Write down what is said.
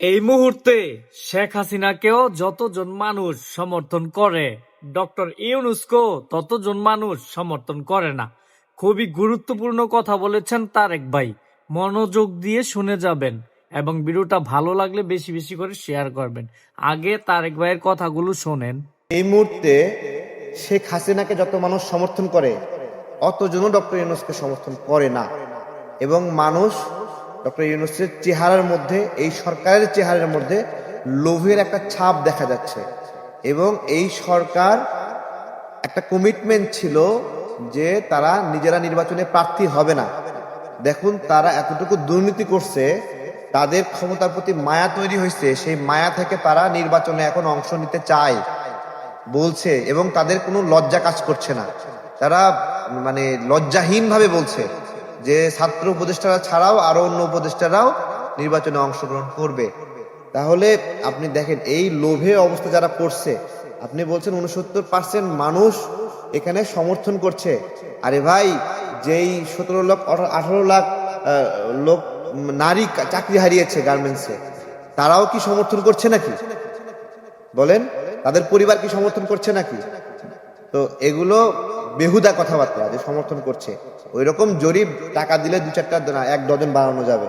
এই মুহূর্তে শেখ হাসিনাকেও যতজন মানুষ সমর্থন করে, ডক্টর ইউনুসকেও ততজন মানুষ সমর্থন করে না। খুবই গুরুত্বপূর্ণ কথা বলেছেন তারেক ভাই। মনোযোগ দিয়ে শুনে যাবেন এবং ভিডিওটা ভালো লাগলে বেশি বেশি করে শেয়ার করবেন। আগে তারেক ভাইয়ের কথাগুলো শোনেন। এই মুহূর্তে শেখ হাসিনাকে যত মানুষ সমর্থন করে, অতজনও ডক্টর ইউনুসকে সমর্থন করে না। এবং মানুষ ডক্টর ইউনুসের চেহারার মধ্যে, এই সরকারের চেহারার মধ্যে লোভের একটা ছাপ দেখা যাচ্ছে। এবং এই সরকার একটা কমিটমেন্ট ছিল যে তারা নিজেরা নির্বাচনে প্রার্থী হবে না। দেখুন, তারা এতটুকু দুর্নীতি করছে, তাদের ক্ষমতার প্রতি মায়া তৈরি হয়েছে, সেই মায়া থেকে তারা নির্বাচনে এখন অংশ নিতে চায়, বলছে, এবং তাদের কোনো লজ্জা কাজ করছে না। তারা মানে লজ্জাহীন ভাবে বলছে। যে ছাত্র উপদেষ্টারা ছাড়াও আরও অন্য উপদেষ্টারাও নির্বাচনে অংশগ্রহণ করবে। তাহলে আপনি দেখেন, এই লোভে অবস্থা যারা পড়ছে আপনি বলছেন উনসত্তর পার্সেন্ট মানুষ এখানে সমর্থন করছে। আরে ভাই, যেই সতেরো লাখ আঠারো লাখ লোক, নারী চাকরি হারিয়েছে গার্মেন্টসে, তারাও কি সমর্থন করছে নাকি? বলেন, তাদের পরিবার কি সমর্থন করছে নাকি? তো এগুলো বেহুদা কথাবার্তা যে সমর্থন করছে। ওই রকম জরিপ টাকা দিলে দু চারটা এক ডজন বাড়ানো যাবে।